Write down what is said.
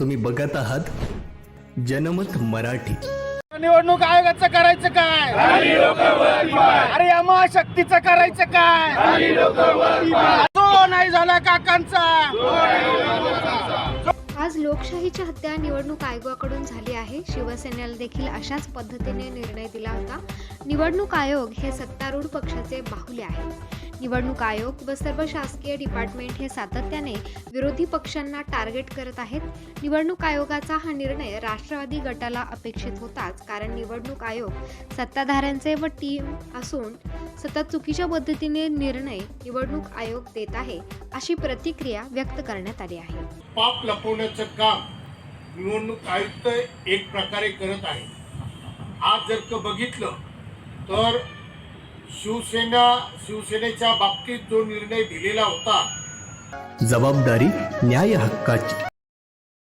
तुम्ही बघत आहात जनमत मराठी. निवडणूक आयोगाचं करायचं काय? अरे या महाशक्तीचं करायचं काय? तो नाही झाला काकांचा. आज लोकशाहीची हत्या निवडणूक आयोगाकडून झाली आहे. शिवसेनेला देखील अशाच पद्धतीने निर्णय दिला होता. निवडणूक आयोग हे सत्तारूढ पक्षाचे बाहुले आहे निवडणूक आयोग व सर्व शासकीय डिपार्टमेंट हे सातत्याने विरोधी पक्षांना टार्गेट करत आहेत. निवडणूक आयोगाचा हा निर्णय राष्ट्रवादी गटाला अपेक्षित होताच कारण निवडणूक आयोग सत्ताधाऱ्यांचे व टीम असून सतत चुकीच्या पद्धतीने निर्णय निवडणूक आयोग देत आहे अशी प्रतिक्रिया व्यक्त करण्यात आली आहे. पाप लपवण्याचं काम निवडणूक आयुक्त एक प्रकारे करत आहे आज जर का बघितलं तर शिवसेना शिवसेनेच्या बाबतीत जो निर्णय दिलेला होता. जबाबदारी न्याय हक्काची.